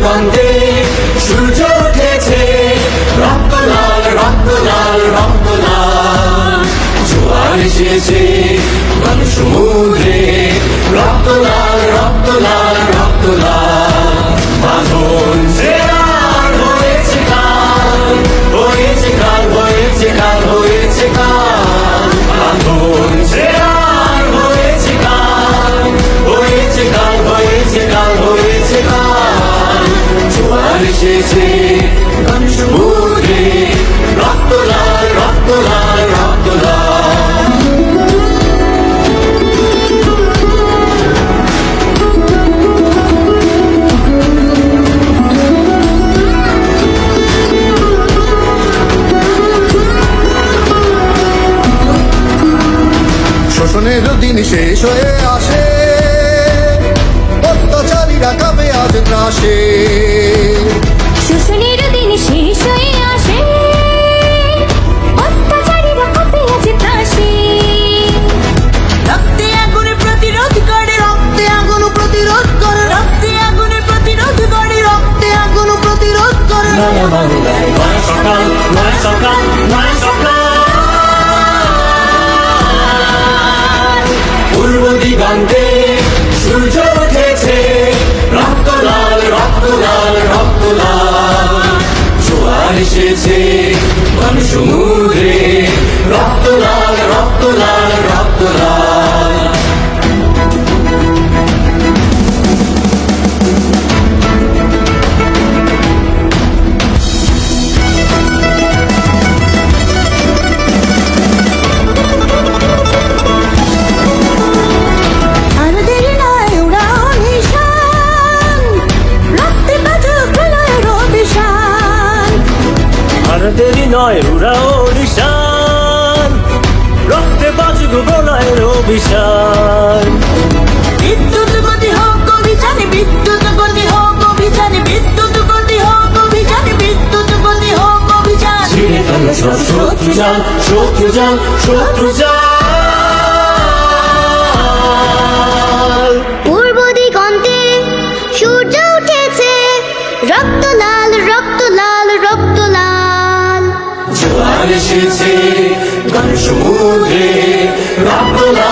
দিগন্তে সূর্য উঠেছে রক্ত লাল রক্ত লাল রক্ত লাল জোয়ার এসেছে, ঘন সমুদ্রে। রক্ত লাল রক্ত লাল এসেছে। গান সমুদ্রে রক্ত লাল শোষণের দিন শেষ হয়ে আসে। অত্যাচারীরা কাঁপে আজ ত্রাসে। এসেছে মানুষ মুরে রক্ত লাল রক্ত লাল রক্ত ভারতেরই নয় উড়াও নিশান রক্তে বাজুক প্রলয়ের অভিশান বিদ্যুৎ গতি হোক অভিযানে বিদ্যুৎ গতি হোক অভিযানে বিদ্যুৎ গতি হোক অভিযানে বিদ্যুৎ গতি হোক অভিযান। শত্রু জাল শত্রু জাল শত্রু জাল এসেছে গান সমুদ্রে রাত